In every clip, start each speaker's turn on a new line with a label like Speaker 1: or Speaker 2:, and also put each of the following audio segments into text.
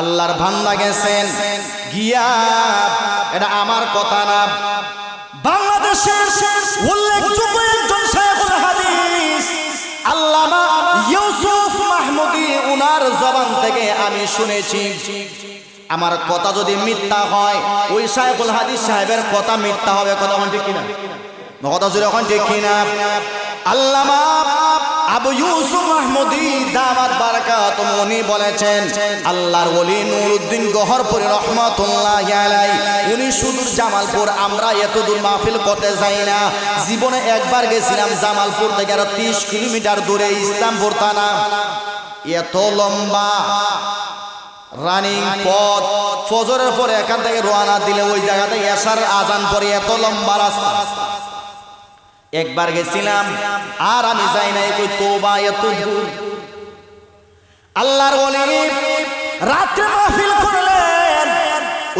Speaker 1: আল্লাহর ভান্ডা গেছেন। গিয়া, এটা আমার কথা না। বাংলাদেশের উল্লেখযোগ্য একজন শেখুল হাদিস, আল্লামা ইউসুফ মাহমুদি, উনার জবান থেকে আমি শুনেছি। আমার কথা যদি মিথ্যা হয়, ওই সাহেবুল হাদিস সাহেবের কথা মিথ্যা হবে, কথা ঠিক কিনা? কথা যদি এখন ঠিক কিনা? আল্লামা আবু ইউসুফ মাহমুদি দামাত বারাকাত উনি বলেছেন, আল্লাহর ওলি নুরউদ্দিন গহরপুরি রহমাতুল্লাহ আলাই উনি সুদূর জামালপুর, আমরা এত দূর মাহফিল করতে যাই না। জীবনে একবার গেছিলাম জামালপুর থেকে আরও তিরিশ কিলোমিটার দূরে, ইসলামপুর থানা। এত লম্বা রানিং পথ, ফজরের পরে এখান থেকে রোয়ানা দিলে ওই জায়গাতে এসার আজান পরে এত লম্বা রাস্তা। একবার গেছিলাম, আর আমি যাই নাই কই তোবা এত আল্লাহর ওলি রাত্রে মাহফিল করলেন,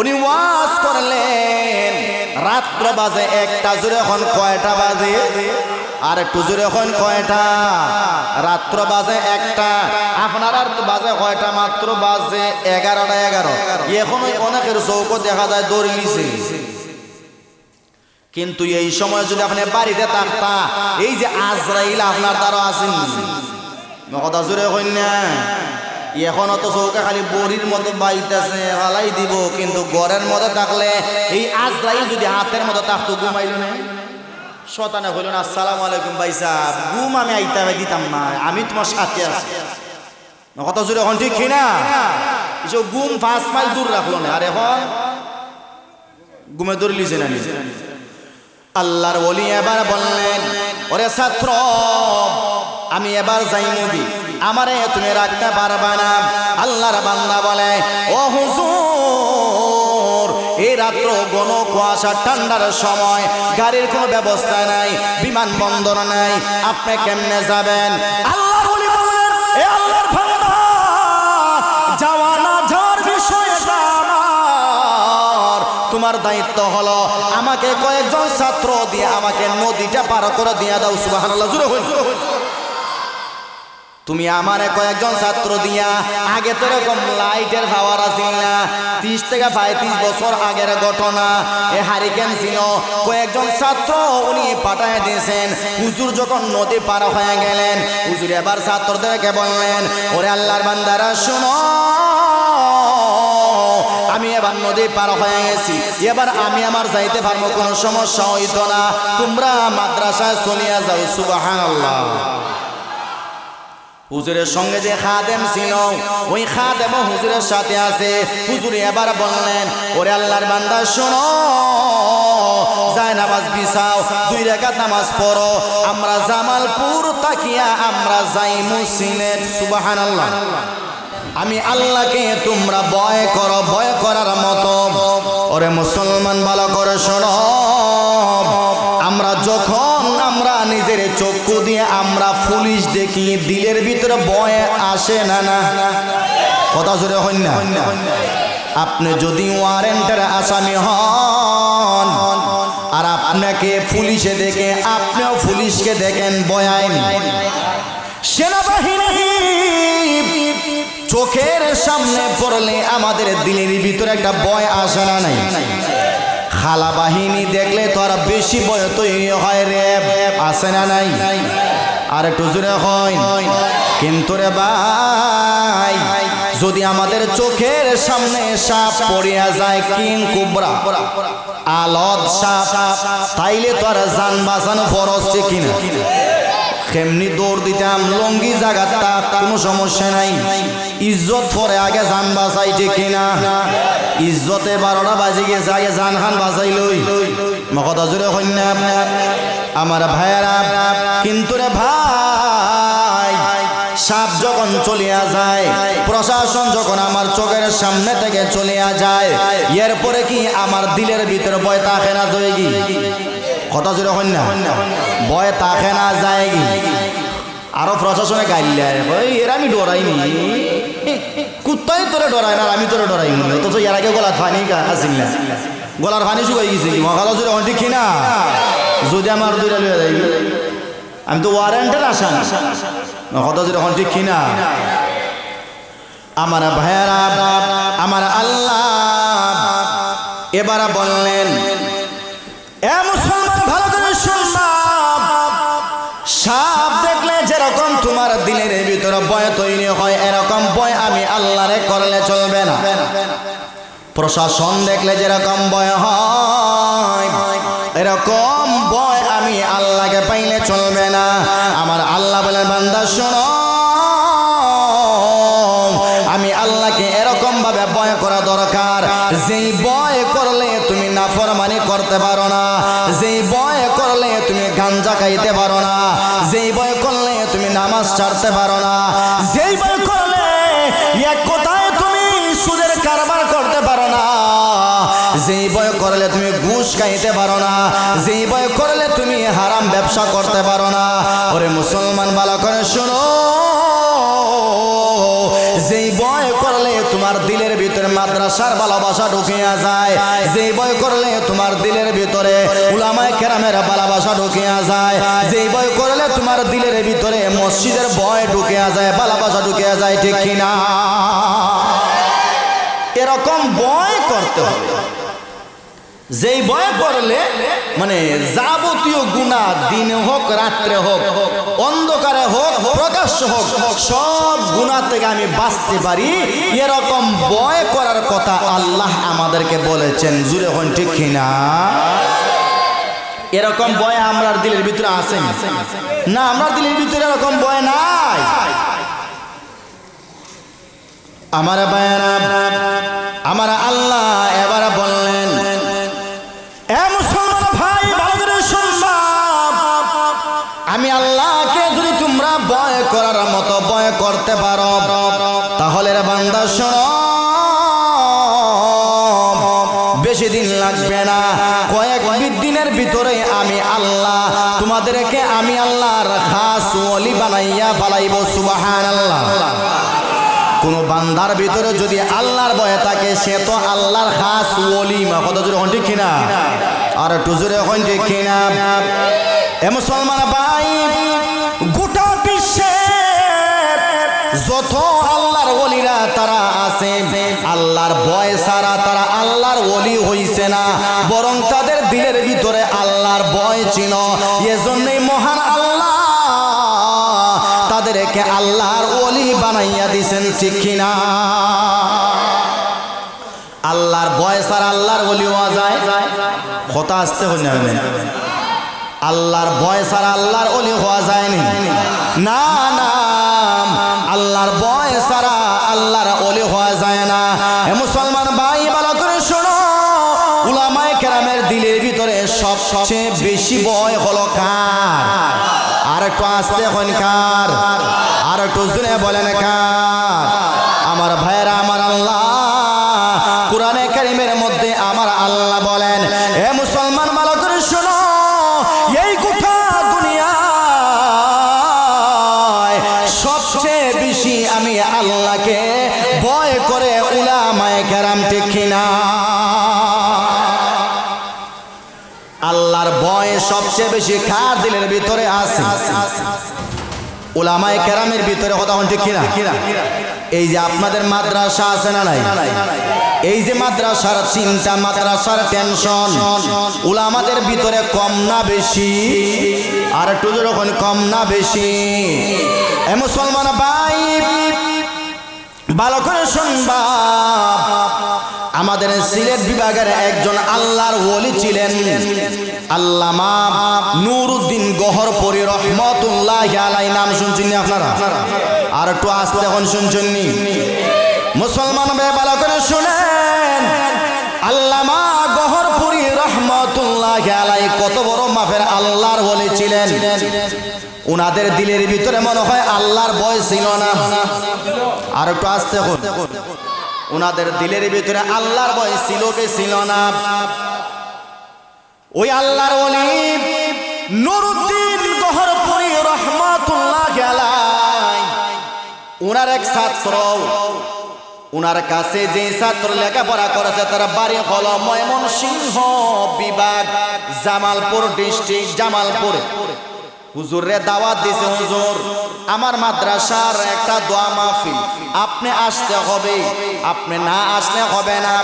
Speaker 1: উনি ওয়াজ করলেন। রাত্র বাজে একটা, জোরে এখন কয়টা বাজে? আর একটু জোরে এখন কয়টা? রাত্র বাজে একটা, আপনার আর বাজে কয়টা মাত্র? বাজে এগারোটা এগারো। এখন অনেকের চৌক দেখা যায় দৌড় কিন্তু এই সময় যদি আপনি বাড়িতে থাকতা, এই যে আজরাইল আপনার দ্বারা আছেন কথা জোরে কন্যা এখনও তো চৌকা খালি বড়ির মতো বাইতেছে হালাই দিব, কিন্তু ঘরের মধ্যে থাকলে এই আজরাইল যদি হাতের মতো থাকতো, ঘুমাইল না। শতানে হইল না, আসসালাম আলাইকুম ভাই সাহেব, ঘুম আমি আইতে দিতাম না, আমি তোমার সাথে আছি। কথা জোরে এখন ঠিক কিনা এসব ঘুম পাঁচ মাইল দূর রাখল না, আর এখন ঘুমে দৌড় লিছে না? আল্লাহর ওলি এবার বললেন, ওরে ছাত্র, আমি এবার যাই মুদি আমারে তুমি রাখতে পারবা না। আল্লাহর বান্দা বলে, ও হুজুর এই রাত্র গণ কুয়াশা, ঠান্ডার সময় গাড়ির কোনো ব্যবস্থা নাই বিমানবন্দর নাই, আপনি কেমনে যাবেন? আল্লাহর ওলি বললেন, এ আল্লাহর বান্দা, যাওয়া না যাওয়ার বিষয়টা আমার তোমার দায়িত্ব হলো আমাকে কয়েকজন ছাত্র দিয়ে আমাকে নদীটা পার করে দিয়ে দাও হইল তুমি আমারে কয়েকজন ছাত্র দিয়া, আগে তো এরকম লাইটের পাওয়ার আছিল না, ত্রিশ থেকে পঁয়ত্রিশ বছর আগের ঘটনা, এ হারিকেন ছিল। কয়েকজন ছাত্র উনি পাঠায় দিয়েছেন, হুজুর যখন নদী পার হয়ে গেলেন, হুজুর এবার ছাত্রদেরকে বললেন, ওরে আল্লাহর বান্দারা, শুনো। আমি এবার নদী পার হয়ে গেছি। এবার আমি আমার যাইতে পারব, কোনো সমস্যা হইতো না। তোমরা মাদ্রাসায় চলিয়া যাও আল্লাহ হুজুরের সঙ্গে যে খাদেম ছিল, ওই খাদেম হুজুরের সাথে আছে। হুজুর এবার বললেন, ওরে আল্লাহর বান্দা, শোনো যায় নামাজ বিছাও, দুই রেখাত নামাজ পড়ো। আমরা জামালপুর তাকিয়া আমরা যাই মুসিলেট সুবাহান আল্লাহ আমি আল্লাহকে তোমরা ভয় করো, ভয় করার মতো। ওরে মুসলমান, ভালো করে শোনো। আমরা যখন আমরা নিজের চক্ষু দিয়ে আমরা পুলিশ দেখি, দিলের ভিতরে ভয় আসে না না কথা জোরে হন না। আপনি যদি ওয়ারেন্টের আসামি হন, আর আপনাকে পুলিশে দেখে, আপনিও পুলিশকে দেখেন বয়ায়নি চোখের সামনে পড়লে আমাদের দিলের ভিতরে একটা ভয় আসে না নাই? খালা বাহিনী দেখলে তো আর বেশি ভয় তৈরি হয় রে। আসে না নাই? আর একটু জোরে হয় কিন্তু রে ভাই, যদি আমাদের চোখের সামনে সাপ পড়িয়া যায় কিং কুবরা, আলদ সাপ, তাইলে তো আর যান বাঁচানো ফরজ কিনা? কেমনি দৌড় দিতাম, লঙ্গি জায়গাটা কোনো সমস্যা নাই। ইজ্জত পরে আগে জান বাঁচাইতে কিনা? ইজ্জতে বারোটা বাজি গেছে, আগে জান খান বাঁচাই লই। মকতা জোরে কন্যা, আমার ভাইয়েরা, কিন্তু রে ভাই, সাপ যখন চলিয়া যায়, প্রশাসন যখন আমার চোখের সামনে থেকে চলিয়া যায়, এরপরে কি আমার দিলের ভিতরে ভয় তাকে না জয় কি কথা জোরে হন না। ভয় তাকে না যায় আরও প্রশাসনে গাইলে এর আমি ডরাইনি। কুত্তাই তোরে ডরাই না আমি তোরে ডরাই নি অথচ এর আগে গলার ফানি আসিল না। গলার ফানি শুকাই গেছে কি? মহাকালা জোরে হন দেখি না। যদি আমার দুইটা লইয়া যাই। আমি তো ওয়ারেন্টের আসাম কথা জোরে হন ঠিক কিনা আমার ভাইয়ারা এবার বললেন এ সাপ দেখলে যেরকম তোমার দিলের ভিতরে বয় তৈরি হয়, এরকম ভয় আমি আল্লাহরে করলে চলবে না। প্রশাসন দেখলে যেরকম বয় হয়, এরকম ভয় আমি আল্লাহকে পাইলে চলবে না। আমার আল্লাহ বলে বান্দা, শোনো। আমি আল্লাহকে এরকম ভাবে ভয় করা দরকার। যেই বয় করলে তুমি নাফরমানি করতে পারো না, যেই বয় করলে তুমি গাঞ্জা খাইতে পারো নামাজ পারো না। যেই বার করলে এক কোথায় তুমি সুদের কারবার করতে পারো না। যেই বয় করলে তুমি ঘুষ খাইতে পারো না। যেই বয় করলে তুমি হারাম ব্যবসা করতে পারো না। ওরে মুসলমান বালা করে শোনো। মাদ্রাসার ভালোবাসা ঢুকিয়া যায়। যে বয় করলে তোমার দিলের ভিতরে উলামায় কেরামের ভালোবাসা ঢুকিয়া যায়। যে বয় করলে তোমার দিলের ভিতরে মসজিদের বয় ঢুকিয়া যায়, ভালোবাসা ঢুকিয়া যায়, ঠিক কিনা? এরকম বয় করতে হবে। যেই বয় করলে মানে যাবতীয় গুণা দিনে হোক, রাত্রে হোক, অন্ধকারে হোক, প্রকাশ্য হোক, সব গুণা থেকে আমি বাঁচতে পারি, এরকম ভয় করার কথা আল্লাহ আমাদেরকে বলেছেন। জুড়ে হন ঠিক কিনা? এরকম ভয় আমরা দিলের ভিতরে আছে না? আমরা দিলের ভিতরে এরকম বয় নাই। আমার বায়না আমার আল্লাহ করার মতো ভয় করতে পারো। তাহলে বান্দা, শোনো। বেশি দিন লাগবে না। কয়েক দিনের ভিতরে আমি আল্লাহ, তোমাদেরকে আমি আল্লাহর খাস ওলি বানাইয়া ফালাইব সুবাহান আল্লাহ কোন বান্দার ভিতরে যদি আল্লাহর ভয় থাকে, সে তো আল্লাহর খাস ওলি মা। কত জোরে হন কিনা? আর একটু জোরে কিনা? এ মুসলমান ভাই যত আল্লাহর ওলিরা তারা আছে, আল্লাহর ভয় ছাড়া তারা আল্লাহর ওলি হইছে না। বরং তাদের দিলের ভিতরে আল্লাহর ভয় ছিল। এজন্যই মহান আল্লাহ তাদেরকে আল্লাহর ওলি বানাইয়া দিছেন, ঠিক কিনা? আল্লাহর ভয় ছাড়া আল্লাহর ওলি হওয়া যায়? কথা আসতে হয়ে যাবে আল্লাহর ভয় ছাড়া আল্লাহর ওলি হওয়া যায়নি না না। আল্লাহর ভয় ছাড়া আল্লাহর ওলি হওয়া যায় না। এ মুসলমান ভাই, ভালো করে শোনো। উলামায়ে কেরামের দিলের ভিতরে সবচেয়ে বেশি বয় হলো কার? আর একটু আসতে হন কার? আর একটু জুড়ে বলেন কার? আমার ভাইয়েরা, আমার আল্লাহ, কোরআনে কারিমের মধ্যে আমার আল্লাহ বলেন বেশি কার দিলের ভিতরে আছে। ওলামায় কেরামের ভিতরে কথা ঠিক কিনা এই যে আপনাদের মাদ্রাসা আছে না নাই? এই যে মাদ্রাসার চিন্তা, মাদ্রাসার টেনশন ওলামাদের ভিতরে কম না বেশি? আর একটু যখন কম না বেশি, এ মুসলমান ভাই, ভালো করে শুনবা। আমাদের সিলেট বিভাগের একজন আল্লাহর ওলি ছিলেন আল্লামা নুরুদ্দিন গহরপরি রহমতুল্লাহ আলাই নাম শুনছেন আপনারা? আর একটু আসতে এখন শুনছেন মুসলমান ভাই করে শুনেন। আল্লামা গহরপুরি রহমতুল্লাহ আলাই কত বড় মাফের আল্লাহর ওলি ছিলেন। উনাদের দিলের ভিতরে মনে হয় আল্লাহর ভয় ছিল না। আর একটু আসতে হন ওনাদের দিলের ভিতরে আল্লাহর ভয় ছিল কে ছিল না? ওই আল্লাহর ওনার এক ছাত্র ওনার কাছে ছাত্র লেখাপড়া করেছে, তার বাড়ি জামালপুর ডিস্ট্রিক্ট জামালপুর। হুজুরে দাওয়াত দিছে, হুজুর, আমার মাদ্রাসার একটা দোয়া মাহফিল, আপনি আসতে হবে। আপনি না আসলে হবে না।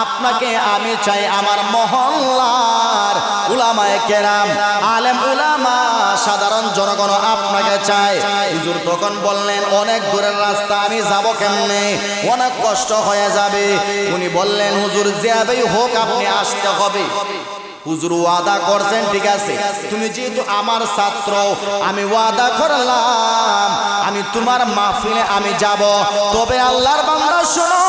Speaker 1: আপনাকে আমি চাই আমার মহল্লার উলামায় কেরাম। আলেম উলামা, সাধারণ জনগণ আপনাকে চাই হুজুর তখন বললেন, অনেক দূরের রাস্তা, আমি যাব কেমনে? অনেক কষ্ট হয়ে যাবে। উনি বললেন, হুজুর, যেভাবেই হোক, আপনি আসতে হবে। হুজুর ওয়াদা করছেন, ঠিক আছে? তুমি যেহেতু আমার ছাত্র, আমি ওয়াদা করলাম, আমি তোমার মাহফিলে আমি যাব। তবে আল্লাহর বান্দা শোনো,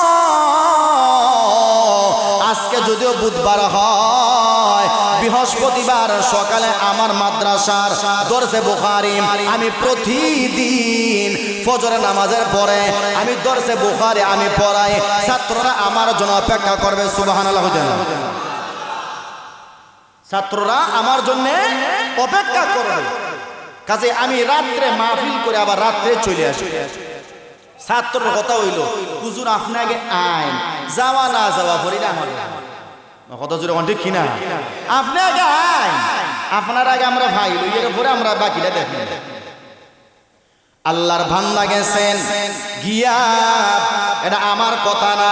Speaker 1: আজকে যদিও বুধবার হয়, বৃহস্পতিবার সকালে আমার মাদ্রাসার দর্শে বুখারি, আমি প্রতিদিন ফজর নামাজের পরে আমি দর্শে বুখারি আমি পড়াই, ছাত্ররা আমার জন্য অপেক্ষা করবে, সুবহানাল্লাহ ছাত্ররা আমার জন্য অপেক্ষা করবে। কাজে আমি রাত্রে মাহফিল করে আবার রাত্রে চলে আসি। ছাত্র কথা হইল, হুজুর আপনাকে আইন। যাওয়া না যাওয়া পরি না আমার কথা কোন ঠিক কিনা? আপনি আগে আইন। আপনার আগে আমরা ভাই এর পরে আমরা বাকিটা দেখেন আল্লাহর ভান্ডা গেছেন। গিয়া, এটা আমার কথা না।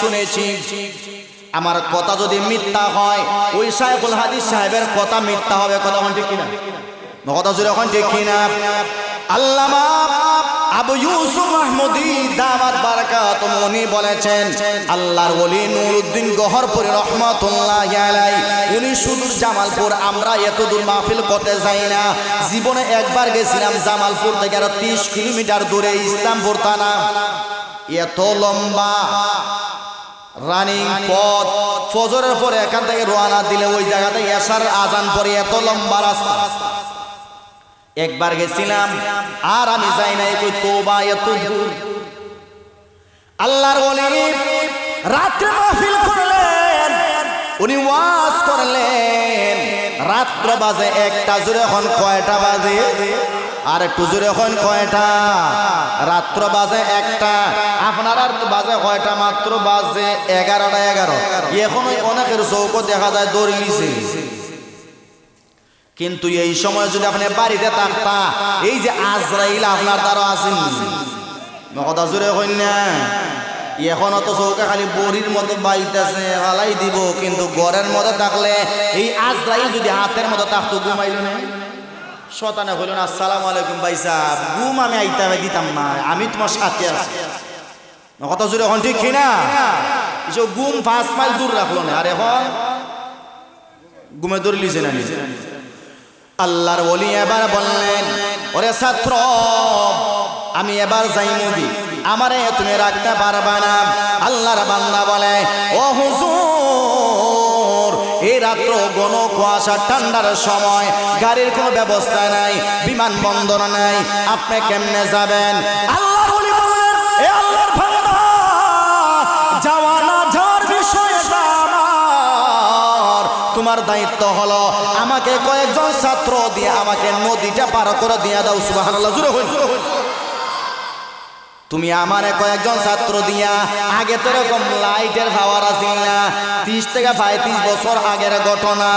Speaker 1: শুনেছি। আমার কথা যদি মিথ্যা হয়, ওই সাহেবুল হাদিস সাহেবের কথা মিথ্যা হবে, কথা ঠিক কিনা? কথা যদি এখন ঠিক কিনা? আল্লামা আবু ইউসুফ মাহমুদি দামাত বারাকাত উনি বলেছেন, আল্লাহর ওলি নুরউদ্দিন গহরপুরি রহমাতুল্লাহ আলাই উনি সুদূর জামালপুর, আমরা এত দূর মাহফিল করতে যাই না। জীবনে একবার গেছিলাম জামালপুর থেকে আরও তিরিশ কিলোমিটার দূরে, ইসলামপুর থানা। এত লম্বা। রানিং পথ। ফজরের পরে এখান থেকে রোয়ানা দিলে ওই জায়গাতে এসার আজান পরে এত লম্বা রাস্তা। একবার গেছিলাম, আর আমি যাই নাই, কই তোবা এত দূর। আল্লাহর ওলি রাত্রে মাহফিল করলেন, উনি ওয়াজ করলেন, রাত্র বাজে একটা জুড়ে এখন কয়টা বাজে? আর একটু জুড়ে এখন কয়টা? রাত্র বাজে একটা। আপনার আর বাজে কয়টা? মাত্র বাজে এগারোটা এগারো। এখন ওই অনেকের চৌকো দেখা যায় দৌড় লিছে কিন্তু এই সময় যদি আপনি বাড়িতে থাকতা, এই যে আজরাইল আপনার দ্বারা আছেন। কথা জোরে হইন না। এখন অত চৌকা খালি বড়ির মতো বাইতেছে, হালাই দিব। কিন্তু ঘরের মধ্যে থাকলে এই আজরাইল যদি হাতের মতো থাকতো, ঘুমাইল না। শতানে হইল না, আসসালামু আলাইকুম ভাই সাহেব, ঘুম আমি আইতে দিতাম না, আমি তোমার সাথে আছি। কথা জোরে এখন ঠিক কিনা? এসব ঘুম পাঁচ মাইল দূর রাখল না, আর এখন ঘুমে দৌড় লিছে না লিছে আল্লাহর ওলি এবার বললেন, ওরে ছাত্র, আমি এবার যাই মুদি আমারে তুমি রাখতে পারবা না? আল্লাহর বান্দা বলে কুয়াশা, ঠান্ডার সময় গাড়ির কোনো ব্যবস্থা নাই বিমানবন্দর নাই, আপনি কেমনে যাবেন? তোমার দায়িত্ব হলো আমাকে কয়েকজন ছাত্র দিয়ে আমাকে নদীটা পার করে দিয়ে দাও, সুবহানাল্লাহ জুড়ে হই তুমি আমার কয়েকজন ছাত্র দিয়া, আগে তো এরকম লাইটের পাওয়ার আছে না। ত্রিশ থেকে পঁয়ত্রিশ বছর আগের ঘটনা।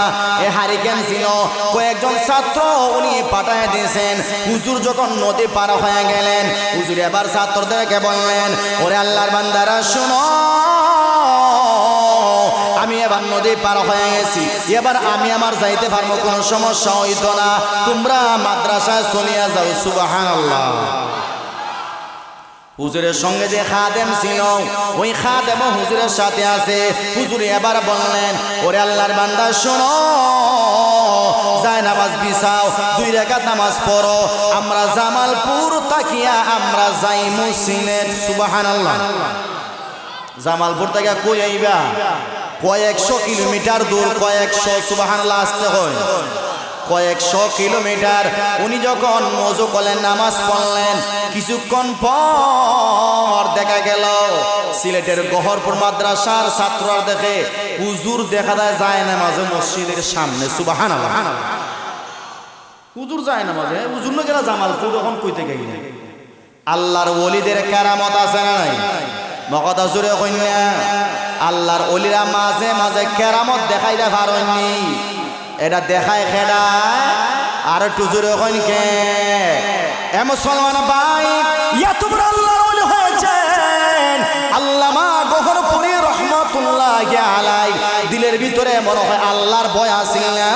Speaker 1: এ হারিকেন ছিল, কয়েকজন ছাত্র উনি পাঠায় দিয়েছেন। হুজুর যখন নদী পার হয়ে গেলেন, হুজুর এবার ছাত্রদেরকে বললেন, ওরে আল্লাহর বান্দারা, শুনো, আমি এবার নদী পার হয়ে গেছি। এবার আমি আমার যাইতে পারব, কোনো সমস্যা হইতো না। তোমরা মাদ্রাসায় চলিয়া যাও সুবাহান আল্লাহ হুজুরের সঙ্গে যে খাদেম ছিল, ওই খাদেম হুজুরের সাথে আছে। হুজুর এবার বললেন, ওরে আল্লাহর বান্দা, শোনো, যায় নামাজ বিছাও, দুই রেখাত নামাজ পড়ো, আমরা জামালপুর তাকিয়া আমরা যাই মুসিলেট সুবহানাল্লাহ। জামালপুর থেকে কই আইবা? কয়েকশো কিলোমিটার দূর, কয়েকশো, সুবহানাল্লাহ, আসতে হয়। কয়েকশো কিলোমিটার। উনি যখন মজু করলেন, নামাজ পড়লেন, কিছুক্ষণ পর দেখা গেল, সিলেটের গহরপুর মাদ্রাসার ছাত্ররা দেখে হুজুর দেখা যায় নামাজে মসজিদের সামনে। সুবাহান হুজুর যায় নামাজে হুজুর না গেলা জামালপুর তখন কইতে গেলি আল্লাহর ওলিদের কারামত আছে না নাই? মকতা জুড়ে কন্যা আল্লাহর অলিরা মাঝে মাঝে কেরামত দেখাইতে পারেননি। এটা দেখায় খেডা আর একটু জোরে কে? এ মুসলমান ভাই এত বড় আল্লাহর অলি হয়েছেন। আল্লামা গহরপুরি রহমতুল্লাহ আলাই দিলের ভিতরে মনে হয় আল্লাহর ভয় আসিল না।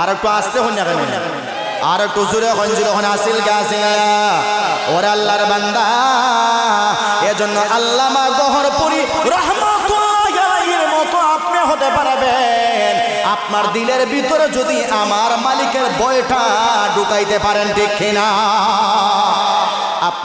Speaker 1: আর একটু আসতে হন না কেন? আর একটু জোরে হন জোরে হন আসিল গে আসিল ওরে আল্লাহর বান্দা, এজন্য আল্লামা গহরপুরি রহমতুল্লাহ আলাইহির মতো আপনি হতে পারবেন। আপনার দিলের ভিতরে যদি আমার মালিকের বয়টা ঢুকাইতে পারেন ঠিক কিনা?